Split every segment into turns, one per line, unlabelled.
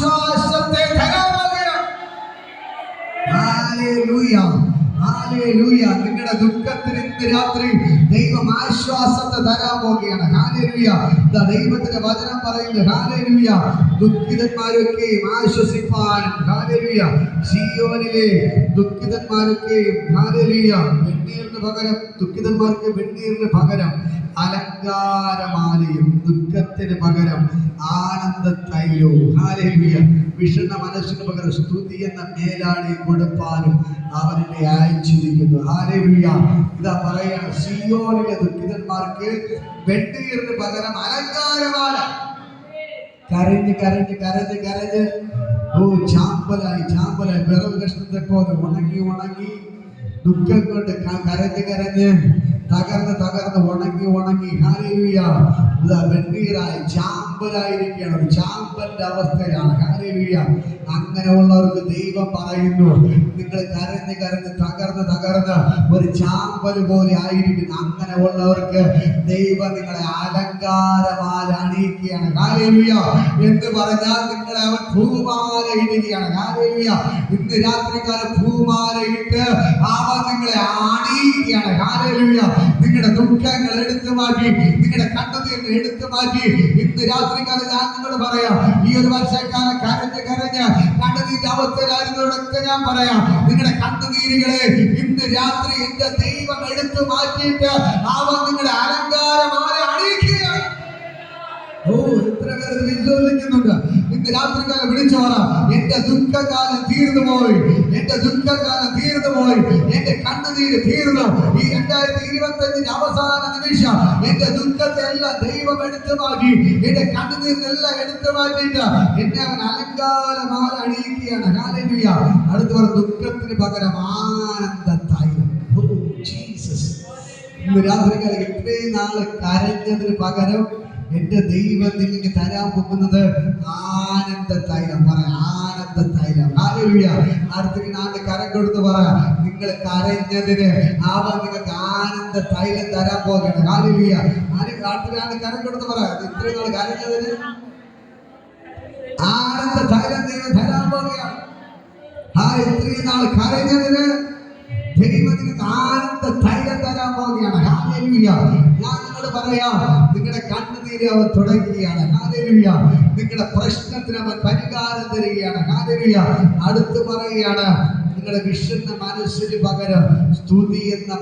ആശ്വാസത്തെ. നിങ്ങളുടെ ദുഃഖത്തിന് ഇന്ന് രാത്രി ദൈവം ആശ്വാസത്തെ തരാൻ ഹാലേലുയ. ദൈവത്തിന്റെ വചനം പറയുന്നു. ഹാലേലുയ. ദുഃഖിതന്മാരൊക്കെയും ആശ്വസിപ്പാൻ. സിയോനിലെ ദുഃഖിതന്മാരൊക്കെയും പകരം ദുഃഖിതന്മാർക്ക് വെണ്ണീറിന് പകരം അലങ്കാരമാലയും ദുഃഖത്തിന് പകരം ആനന്ദ തൈലവും വിഷണ മനസ്സിന് പകരം സ്തുതി എന്ന മേലാളി കൊടുപ്പാനും അവനെ അയച്ചിരിക്കുന്നു. ഹാലേവിയ ഇതാ പറയാ സിയോനിലെ ദുഃഖിതന്മാർക്ക് വെണ്ണീറിന് പകരം അലങ്കാരമാല. കരഞ്ഞ് കരഞ്ഞ് കരഞ്ഞ് കരഞ്ഞ്. ഓ ചാമ്പലായി ചാമ്പലായി. വിറവ് കഷ്ണത്തെ പോലെ ഉണങ്ങി ഉണങ്ങി. ദുഃഖം കൊണ്ട് കരഞ്ഞ് കരഞ്ഞ്. തകർന്ന് തകർന്ന് ഉണങ്ങി ഉണങ്ങി ഹാലേലുയ വെണ്ണീറായി ചാമ്പലായിരിക്കുകയാണ് ചാമ്പലിന്റെ അവസ്ഥയിലാണ്. ഹാലേലുയ അങ്ങനെയുള്ളവർക്ക് ദൈവം പറയുന്നു നിങ്ങൾ കരഞ്ഞ് കരഞ്ഞ് തകർന്ന് തകർന്ന് ഒരു ചാമ്പൽ പോലെ ആയിരിക്കുന്നു. അങ്ങനെയുള്ളവർക്ക് ദൈവം നിങ്ങളെ അലങ്കാരമാല അണിയിക്കുകയാണ്. ഹാലേലുയ എന്ന് പറഞ്ഞാൽ നിങ്ങളെ അവൻ ഭൂമാല ഇടുകയാണ്. ഹാലേലുയ ഇന്ന് രാത്രികാലം ഭൂമാല ഇട്ട് അവൻ നിങ്ങളെ അണിയിക്കുകയാണ്. ഹാലേലുയ നിങ്ങളുടെ ദുഃഖങ്ങൾ എടുത്തു മാറ്റി നിങ്ങളുടെ കണ്ണുനീർ എടുത്തു മാറ്റി. ഇന്ന് രാത്രി കാലം ഞാൻ നിങ്ങളോട് പറയാം ഈ ഒരു വർഷക്കാലം കരഞ്ഞ് കരഞ്ഞ് കണ്ണുനീരിന്റെ അവസ്ഥയിലായിരുന്നവരൊക്കെ ഞാൻ പറയാം. നിങ്ങളുടെ കണ്ണുനീരുകളെ ഇന്ന് രാത്രി എന്റെ ദൈവം എടുത്തു മാറ്റിയിട്ട് അവൻ നിങ്ങളുടെ അലങ്കാരമായ അണിയിക്കുകയാണ്. ഓ എത്ര പേര് വിശ്വസിക്കുന്നുണ്ട്. ഇന്ന് രാത്രികാലം വിളിച്ചു പറ എന്റെ ദുഃഖകാലം തീർന്നു പോയി എന്റെ ദുഃഖകാലം തീർന്നു പോയി എന്റെ കണ്ണുനീര് തീർന്നു. ഈ രണ്ടായിരത്തി ഇരുപത്തി അഞ്ചിന്റെ അവസാന നിമിഷം എന്റെ ദുഃഖത്തെ എല്ലാം ദൈവം എടുത്തു മാറ്റി എന്റെ കണ്ണുനീരിനെല്ലാം എടുത്തു മാറ്റിയിട്ട് എന്നെ അവൻ അലങ്കാരമാല അണിയിക്കുകയാണ്. കാലിയ അടുത്ത പറഞ്ഞ ദുഃഖത്തിന് പകരം ആനന്ദ തൈലം ഓ ജീസസ് ഇന്ന് രാത്രികാലം ഇത്രയും നാൾ കരഞ്ഞതിന് പകരം എന്റെ ദൈവം നിങ്ങൾക്ക് തരാൻ പോകുന്നത് ആനന്ദ തൈലം പറ ആനന്ദ തൈലം അടുത്തിന് അടുത്ത നാണ്ട് കരം കൊടുത്ത് പറ നിങ്ങൾ കരഞ്ഞതിന് അവൻ നിങ്ങൾക്ക് ആനന്ദ തൈലം തരാൻ പോകണം ഹാലലുയ അടുത്ത നാണ്ട് കരം കൊടുത്ത് പറ ഇത്രയും നാൾ കരഞ്ഞതിന് ആനന്ദ തൈലം ദൈവം തരാൻ പോകുകയാണ്. ഇത്രയും നാൾ കരഞ്ഞതിന് ദൈവം നിങ്ങൾക്ക് ആനന്ദ തൈലം തരാൻ പോവുകയാണ് ഞാൻ പറയാം. നിങ്ങളുടെ കണ്ണുനീര് അവൻ തുടങ്ങുകയാണ് നിങ്ങളുടെ പ്രശ്നത്തിന് അവൻ പരിഹാരം തരികയാണ്. അടുത്ത് പറയുകയാണ്. നിങ്ങളുടെ വിഷുന്ന മനസ്സിന് പകരം സ്തുതി എന്ന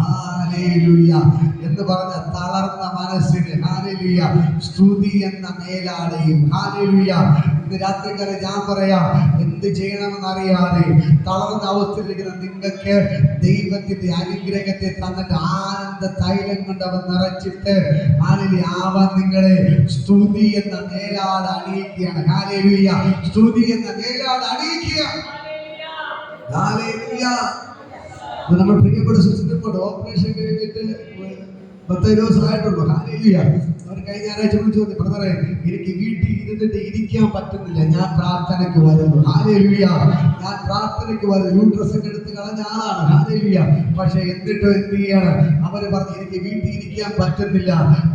ഹാലേലൂയ എന്ന് പറഞ്ഞ തളർന്ന മനസ്സിന് ഹാലലുയ സ്തുതി എന്ന മേലാടയും ഹാലേലൂയ ഇന്ന് രാത്രിക്കാരെ ഞാൻ പറയാം എന്ത് ചെയ്യണമെന്ന് അറിയാതെ തളർന്ന അവസ്ഥയിലിരിക്കുന്ന നിങ്ങൾക്ക് ദൈവത്തിന്റെ അനുഗ്രഹത്തെ തന്നിട്ട് ആനന്ദ തൈലം കൊണ്ട് അവൻ നിറച്ചിട്ട് ഹാലേലൂയ അവൻ നിങ്ങളെ സ്തുതി എന്ന നേരാട് അണിയിക്കുകയാണ്. സ്തുതി എന്ന നേരാട് അണിയിക്കുക. നമ്മൾ പ്രിയപ്പെട്ട സുഹൃത്തുക്കളോട് ഓപ്പറേഷൻ കഴിഞ്ഞിട്ട് പത്ത് ദിവസമായിട്ടുള്ളൂ. ഹാലേലൂയ അവർ കഴിഞ്ഞ ഞായറാഴ്ച വിളിച്ചു പറഞ്ഞു ബ്രദറെ എനിക്ക് വീട്ടിൽ ഇരുന്നിട്ട് ഇരിക്കാൻ പറ്റുന്നില്ല. ഞാൻ പ്രാർത്ഥനയ്ക്ക് വരുന്നു. ഹാലേലൂയ ഞാൻ പ്രാർത്ഥനയ്ക്ക് വരുന്നു. യൂട്രസ് ഒക്കെ എടുത്ത് കളഞ്ഞ ആളാണ്. ഹാലേലൂയ പക്ഷെ എന്നിട്ട് എന്ത് ചെയ്യാണ് അവർ പറഞ്ഞു എനിക്ക് വീട്ടിൽ ഇരിക്കാൻ പറ്റുന്നില്ല.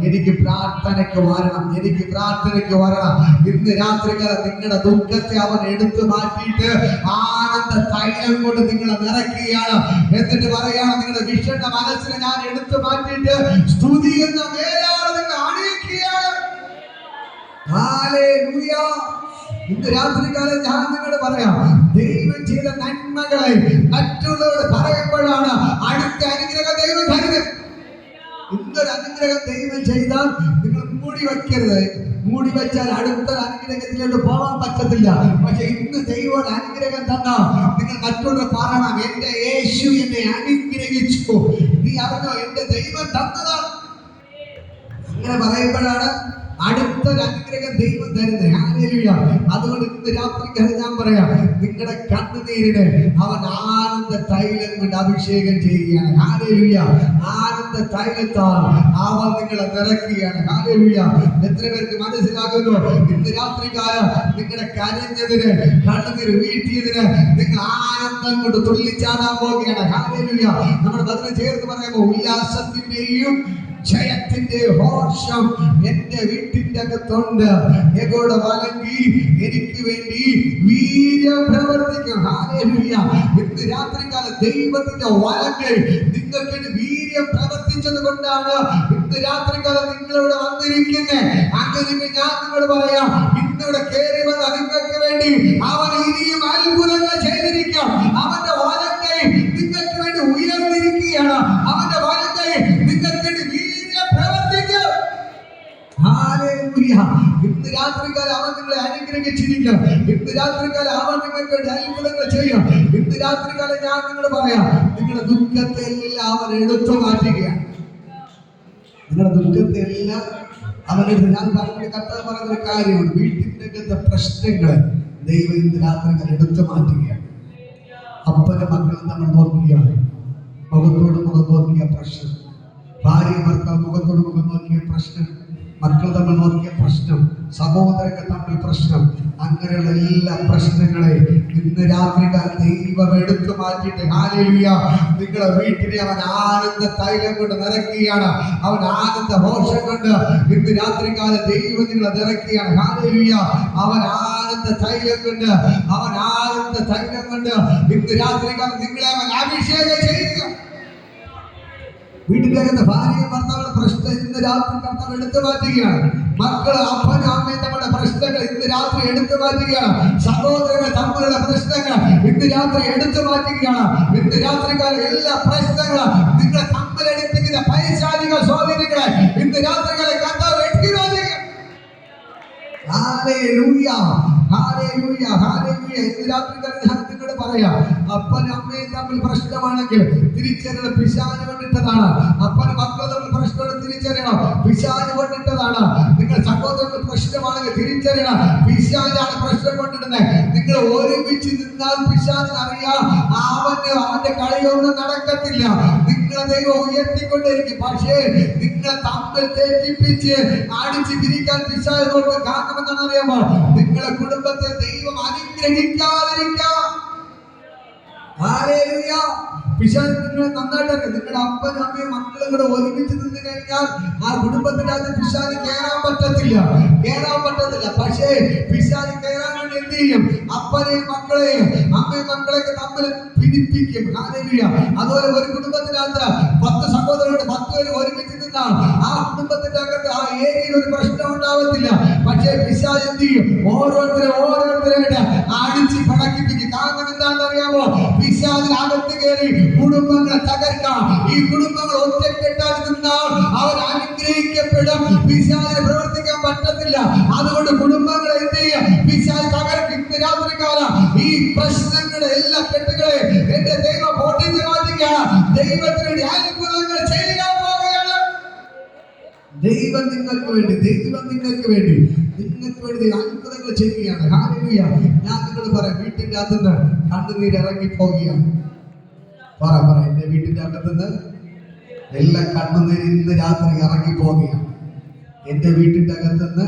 എനിക്ക് പ്രാർത്ഥനയ്ക്ക് വരണം. എനിക്ക് പ്രാർത്ഥനയ്ക്ക് വരണം. ഇന്ന് രാത്രി കാലം നിങ്ങളുടെ ദുഃഖത്തെ അവൻ എടുത്തു മാറ്റിയിട്ട് ആനന്ദ തൈലം കൊണ്ട് നിങ്ങളെ നിറയ്ക്കുകയാണ്. എന്നിട്ട് പറയാണ് നിങ്ങളുടെ വിഷന്റെ മനസ്സിനെ ഞാൻ എടുത്തു മാറ്റിയിട്ട് സ്തുതി എന്ന മേലാണ് നിങ്ങൾ അണിയിക്കുകയാണ് ഹല്ലേലൂയ. ഇന്ന് രാത്രികാലം ഞാൻ നിങ്ങളോട് പറയാം ദൈവം ചെയ്ത നന്മകളെ മറ്റുള്ളവരോട് പറയുമ്പോഴാണ് അടുത്ത അനുഗ്രഹം ദൈവം തരുന്നത്. ഇന്നൊരു അനുഗ്രഹം ദൈവം ചെയ്താൽ നിങ്ങൾ മൂടി വെക്കരുത് മൂടി വെച്ചാൽ അടുത്ത അനുഗ്രഹത്തിലോട്ട് പോകാൻ പറ്റത്തില്ല. പക്ഷെ ഇന്ന് ദൈവം അനുഗ്രഹം തന്ന നിങ്ങൾ മറ്റുള്ളവർ പറയണം എന്റെ യേശു എന്നെ അനുഗ്രഹിച്ചു. നീ അറിഞ്ഞോ എന്റെ ദൈവം തന്നതാണ് അങ്ങനെ പറയുമ്പോഴാണ് അടുത്തൊരു അനുഗ്രഹം ദൈവം തരുന്നത് ഹല്ലേലൂയ അതുകൊണ്ട് ഇന്ന് രാത്രി ഞാൻ പറയാം. നിങ്ങളുടെ കണ്ണുനീരിന് അവൻ ആനന്ദ തൈലം കൊണ്ട് അഭിഷേകം ചെയ്യുകയാണ്. ആനയില്ല ആനന്ദ തൈലത്താൽ അവൻ നിങ്ങളെ നിറക്കുകയാണ് ആനയില്ല എത്ര പേർക്ക് മനസ്സിലാകുന്നു? ഇന്ന് രാത്രി കാലം നിങ്ങളുടെ കരഞ്ഞതിന് കണ്ണുനീര് വീട്ടിയതിന് നിങ്ങൾ ആനന്ദം കൊണ്ട് തുള്ളിച്ചാടാൻ പോവുകയാണ്. ആനയില്ല നമ്മുടെ ബദല ചേർത്ത് പറയുമ്പോൾ ഉല്ലാസത്തിന്റെയും ജയത്തിന്റെ ഹോഷം എന്റെ വീട്ടിന്റെ അകത്തുണ്ട് യഹോയുടെ വലങ്കി? എനിക്ക് വേണ്ടി വീര്യം പ്രവർത്തിക്കും. ഇന്ന് രാത്രികാലം ദൈവത്തിന്റെ വലങ്ങൾ നിങ്ങൾക്ക് വീര്യം പ്രവർത്തിച്ചത് കൊണ്ടാണ് ഇന്ന് രാത്രികാലം നിങ്ങളിവിടെ വന്നിരിക്കുന്നത് അങ്ങനെ ഞാൻ നിങ്ങളോട് പറയാം ഇന്നിവിടെ കയറി വന്ന നിങ്ങൾക്ക് വേണ്ടി അവൻ ഇനിയും അത്ഭുതങ്ങൾ ചെയ്തിരിക്കാം. അവന്റെ വലങ്ങൾ നിങ്ങൾക്ക് വേണ്ടി ഉയർന്നിരിക്കുകയാണ്. അവന്റെ വലങ്കൈ ഇന്ന് രാത്രികാലം അവൻ നിങ്ങളെ അനുഗ്രഹിച്ചിരിക്കും ഇന്ന് രാത്രികാലം അവൻ നിങ്ങൾക്ക് അത്ഭുതങ്ങൾ ചെയ്യും. ഇന്ന് രാത്രികാലം ഞാൻ നിങ്ങൾ പറയാം നിങ്ങളുടെ ദുഃഖത്തെ എല്ലാം അവൻ എടുത്തു മാറ്റുകയാണ് നിങ്ങളുടെ ദുഃഖത്തെ എല്ലാം അവനെടുത്ത് ഞാൻ പറഞ്ഞ കർത്താവ് പറഞ്ഞൊരു കാര്യമാണ് വീട്ടിന്റെ പ്രശ്നങ്ങൾ ദൈവം ഇന്ന് രാത്രികാലം എടുത്തു മാറ്റുകയാണ്. അപ്പനും മക്കളും നമ്മൾ നോക്കുകയാണ് മുഖത്തോട് മുഖം നോക്കിയ പ്രശ്നം. ഭാര്യ ഭർത്താവ് മുഖത്തോട് മുഖം നോക്കിയ പ്രശ്നം. മക്കൾ തമ്മിൽ നോക്കിയ പ്രശ്നം സഹോദരങ്ങൾ തമ്മിൽ പ്രശ്നം അങ്ങനെയുള്ള എല്ലാ പ്രശ്നങ്ങളെ ഇന്ന് രാത്രി ദൈവം എടുത്തു മാറ്റിയിട്ട് ഹാലേലുയ നിങ്ങളെ വീട്ടിനെ അവൻ ആനന്ദ തൈലം കൊണ്ട് നിറക്കുകയാണ് അവൻ ആനന്ദ ഹോഷം കൊണ്ട് ഇന്ന് രാത്രികാല ദൈവം നിങ്ങളെ നിറക്കുകയാണ് ഹാലേലിയ അവൻ ആനന്ദ തൈലം കൊണ്ട് അവൻ ആനന്ദ തൈലം കൊണ്ട് ഇന്ന് രാത്രികാലം നിങ്ങളെ അവൻ അഭിഷേകം ചെയ്യുക. വീട്ടിലേക്കുന്ന ഭാര്യ ഭർത്താവിന്റെ പ്രശ്നം ഇന്ന് രാത്രി കർത്താവ് എടുത്തു മാറ്റുകയാണ്. മക്കൾ അപ്പനും അമ്മയും തമ്മിലുള്ള പ്രശ്നങ്ങൾ ഇന്ന് രാത്രി എടുത്തു മാറ്റുകയാണ്. സഹോദരങ്ങൾ തമ്മിലുള്ള പ്രശ്നങ്ങൾ ഇന്ന് രാത്രി എടുത്തു മാറ്റുകയാണ്. ഇന്ന് രാത്രികാലം എല്ലാ പ്രശ്നങ്ങളും നിങ്ങളെ തമ്മിലടിപ്പിക്കുന്ന പൈശാലിക സ്വാധീനങ്ങളെ ഇന്ന് രാത്രികളെ കർത്താവ് വെട്ടി മാറ്റുക ഹാലേലൂയ ഹാലേലൂയ ഹാലേലൂയ ഇന്ന് രാത്രികാലം നിങ്ങളോട് പറയാം. അപ്പനും അമ്മയും തമ്മിൽ പ്രശ്നമാണെങ്കിൽ തിരിച്ചറിയണം പിശാന് കൊണ്ടിട്ടതാണ്. അപ്പനും മക്കളും തമ്മിൽ പ്രശ്നം തിരിച്ചറിയണം. പിശാന് കൊണ്ടിട്ടതാണ്. നിങ്ങൾ സഹോദരങ്ങൾ പ്രശ്നമാണെങ്കിൽ തിരിച്ചറിയണം. പിശാചാണ് പ്രശ്നം കൊണ്ടിടുന്നത് നിങ്ങൾ ഒരുമിച്ച് നിന്നാൽ പിശാചിന് അറിയാം. അവന് അവന്റെ കളിയൊന്നും നടക്കത്തില്ല. നിങ്ങളെ ദൈവം ഉയർത്തിക്കൊണ്ടിരിക്കും. പക്ഷേ നിങ്ങളെ തമ്മിൽ തെറ്റിപ്പിച്ച് അടിച്ച് പിരിക്കാൻ കൊണ്ട് കാരണമെന്താണെന്ന് അറിയാമോ? നിങ്ങളെ കുടുംബത്തെ ദൈവം ഹല്ലേലൂയ. പിശാച് നിങ്ങളെ നന്നായിട്ട് അറിയാം നിങ്ങളുടെ അപ്പനും അമ്മയും മക്കളും കൂടെ ഒരുമിച്ച് നിന്ന് കഴിഞ്ഞാൽ ആ കുടുംബത്തിന്റെ അകത്ത് പിശാച് കയറാൻ പറ്റത്തില്ല. കയറാൻ പറ്റത്തില്ല. പക്ഷേ പിശാന് കയറാൻ വേണ്ടി എന്ത് ചെയ്യും? അപ്പനെയും മക്കളെയും അമ്മയും മക്കളെയൊക്കെ തമ്മിൽ പിടിപ്പിക്കും. അതുപോലെ ഒരു കുടുംബത്തിനകത്ത് പത്ത് സഹോദരനോട് പത്ത് പേര് ഒരുമിച്ച് നിന്നാൽ ആ കുടുംബത്തിന്റെ അകത്ത് ആ ഏരിയയിൽ ഒരു പ്രശ്നം ഉണ്ടാവത്തില്ല. പക്ഷേ പിശാച് എന്ത് ചെയ്യും? ഓരോരുത്തരെ ഓരോരുത്തരായിട്ട് അടിച്ച് പടക്കിപ്പിക്കും. കാരണം എന്താണെന്ന് അറിയാമോ പിശാചിനകത്ത് കയറി കുടുംബങ്ങളെ തകർക്കാം. ഈ കുടുംബങ്ങൾ ഒറ്റക്കെട്ടാൽ നിന്നാൽ അവർ അനുഗ്രഹിക്കപ്പെടും. പിശാചിന് പ്രവർത്തിക്കാൻ പറ്റത്തില്ല. അതുകൊണ്ട് കുടുംബങ്ങളെ എന്ത് ചെയ്യാം? പിശാച് തകർക്കും. ഇന്ന് രാത്രികാലം ഈ പ്രശ്നങ്ങളുടെ എല്ലാ കെട്ടുകളെ എന്റെ ദൈവം പൊട്ടിച്ച് മാറ്റുകയാണ് ദൈവത്തിന് ദൈവം നിങ്ങൾക്ക് വേണ്ടി ദൈവം നിങ്ങൾക്ക് വേണ്ടി നിങ്ങൾക്ക് വേണ്ടി അത്ഭുതങ്ങൾ ചെയ്യുകയാണ്. ഞാൻ നിങ്ങൾ പറയാം വീട്ടിന്റെ അകത്തുനിന്ന് കണ്ണുനീര് ഇറങ്ങി പോവുകയാണ് പറ പറ എന്റെ വീട്ടിന്റെ അകത്തുനിന്ന് എല്ലാ കണ്ണുനീര് ഇന്ന് രാത്രി ഇറങ്ങി പോവുകയാണ് എന്റെ വീട്ടിന്റെ അകത്തുനിന്ന്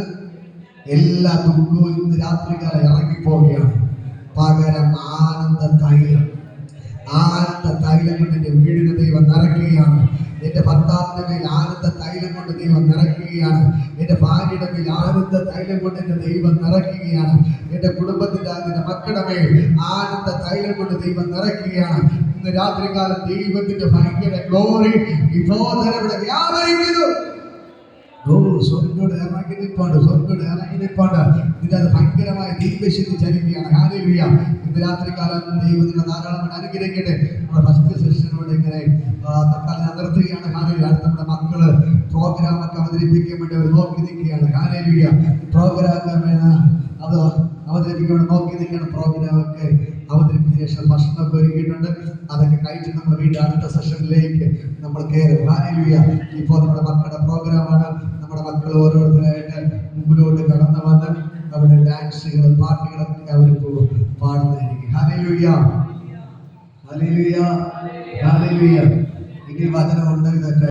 എല്ലാ ദുഃഖവും ഇന്ന് രാത്രികാലം ഇറങ്ങി പോവുകയാണ് പകരം ആനന്ദ തൈലം. ആനന്ദ തൈലം കൊണ്ട് എന്റെ വീടിന് ദൈവം നിറയ്ക്കുകയാണ്. എന്റെ ഭർത്താവിന്റെ ആനന്ദ തൈലം കൊണ്ട് ദൈവം നിറയ്ക്കുകയാണ്. എന്റെ ഭാര്യയുടെ മേൽ ആനന്ദ തൈലം കൊണ്ട് എന്റെ ദൈവം നിറയ്ക്കുകയാണ്. എന്റെ കുടുംബത്തിന്റെ എന്റെ മക്കളുടെ മേൽ ആനന്ദ തൈലം കൊണ്ട് ദൈവം നിറയ്ക്കുകയാണ്. ഇന്ന് രാത്രികാലം ദൈവത്തിന്റെ ഭയങ്കര ഗ്ലോറി വിഭോധനവിടെ വ്യാപരിക്കുന്നു. ഓ സ്വർഗോട് ഇറങ്ങി നിൽപ്പുണ്ട് സ്വർഗോട് ഇറങ്ങി നിൽപ്പുണ്ട് ഇതിന്റെ അത് ഭയങ്കരമായ ദീപശക്തി ചലിക്കുകയാണ് ഹാലേലുയ ഇന്ന് രാത്രികാലം ദൈവം നിങ്ങൾ ധാരാളമായിട്ട് അനുഗ്രഹിക്കട്ടെ. നമ്മുടെ ഫസ്റ്റ് സെഷനോട് ഇങ്ങനെ തൽക്കാലം നിർത്തുകയാണ്. ഹാലേലുയ അടുത്ത നമ്മുടെ മക്കൾ പ്രോഗ്രാം ഒക്കെ അവതരിപ്പിക്കാൻ വേണ്ടി അവർ നോക്കി നിൽക്കുകയാണ്. ഹാലേലുയ പ്രോഗ്രാം അത് അവതരിപ്പിക്കാൻ നോക്കി നിൽക്കുകയാണ്. പ്രോഗ്രാം ഒക്കെ അവതരിപ്പിച്ച ശേഷം ഭക്ഷണമൊക്കെ ഒരുക്കിയിട്ടുണ്ട്. അതൊക്കെ കഴിച്ച് നമ്മൾ വീണ്ടും അടുത്ത സെഷനിലേക്ക് നമ്മൾ കയറും. ഹാലേലുയ ഇപ്പോൾ നമ്മുടെ മക്കളുടെ പ്രോഗ്രാമാണ് മക്കൾ ഓരോരുത്തരായിട്ട് മുമ്പിലോട്ട് കടന്നു